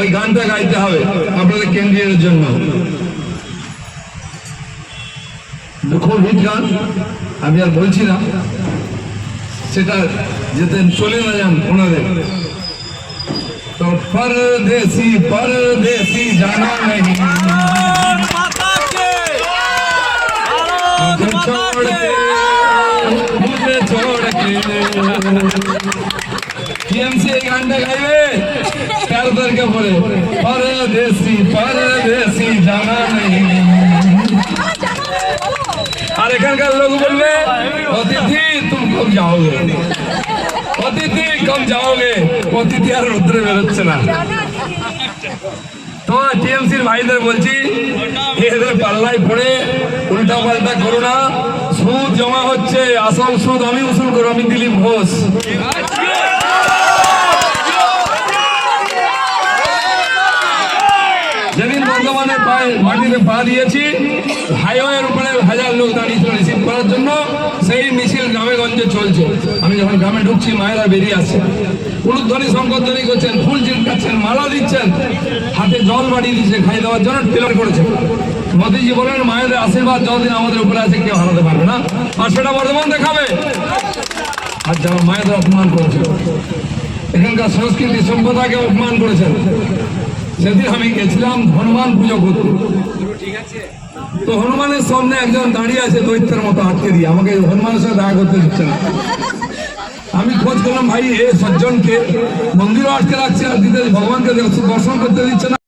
ওই গানটা গাইতে হবে আপনাদের কেন্দ্রীয়ের জন্য খুব হিট গান আমি আর বলছি না সেটা যেতে চলে না যান ওনাদের তো পরদেশি পরদেশি জানা नहीं मुझे छोड़ के मुझे छोड़ के টিএমসি গানটা গাইবে? তেরো তারিখে পরে। পরদেশি পরদেশি জানা নেই। আর এখানকার লোক বলবে, অতিথি, তুমি কম যাওগে। অতিথি, কম যাওগে। অতিথি আর রুদ্রে বেরোচ্ছে না। তো টিএমসির ভাইদের বলছি, এদের পাল্লায় পড়ে উল্টা পাল্টা করো না। সুদ জমা হচ্ছে, আসল সুদ আমি উসুল করো, আমি দিলীপ ঘোষ। পায়ে মাটিতে পা দিয়েছি। হাইওয়ের উপরে হাজার লোক দাঁড়িয়েছিল রিসিভ করার জন্য। সেই মিছিল গ্রামে গঞ্জে চলছে। আমি যখন গ্রামে ঢুকছি, মায়েরা বেরিয়ে আসছে। উলুধ্বনি শঙ্করধ্বনি করছেন, ফুল চিনকাচ্ছেন মালা দিচ্ছেন। হাতে জল বাড়িয়ে দিচ্ছে খাই দেওয়ার জন্য টেলার করেছেন মোদীজি বলেন, মায়েদের আশীর্বাদ যতদিন আমাদের উপরে আছে, কেউ হারাতে পারবে না। আর সেটা বর্ধমান দেখাবে। আর যারা মায়েদের অপমান করেছে, এখানকার সংস্কৃতি সভ্যতাকে অপমান করেছেন সেদিন আমি গেছিলাম হনুমান পুজো করতে। তো হনুমানের সামনে একজন দাঁড়িয়ে আছে দৈত্যের মতো আটকে দিয়ে। আমাকে হনুমানের সাথে দেখা করতে দিচ্ছে না। আমি খোঁজ করলাম, ভাই, এ সজ্জনকে। মন্দিরও আটকে রাখছে আর দিতে ভগবানকে দর্শন করতে দিচ্ছে না।